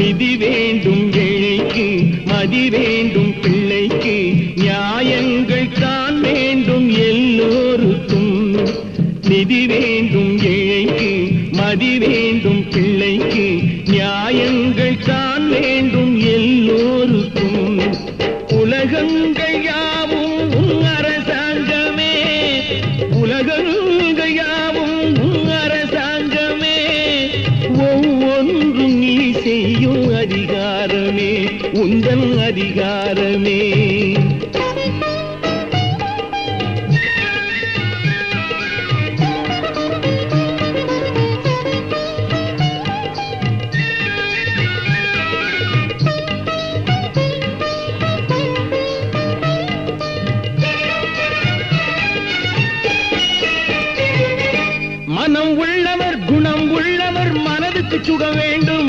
நிதி வேண்டும் ஏழைக்கு மதி வேண்டும் பிள்ளைக்கு நியாயங்கள் தான் வேண்டும் எல்லோருக்கும். நிதி வேண்டும் எழைக்கு மதி வேண்டும் பிள்ளைக்கு நியாயங்கள் தான் வேண்டும் எல்லோருக்கும். உலகங்கள் உந்தன் அதிகாரமே. மனம் உள்ளவர் குணம் உள்ளவர் மனதுக்கு சுட வேண்டும்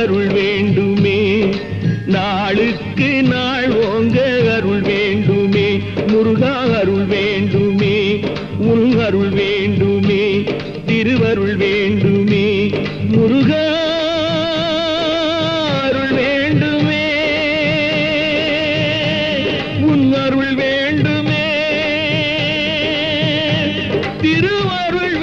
திருவருள் வேண்டுமே திருவருள் வேண்டுமே முருகா அருள் வேண்டுமே. உன் அருள் வேண்டுமே திருவருள்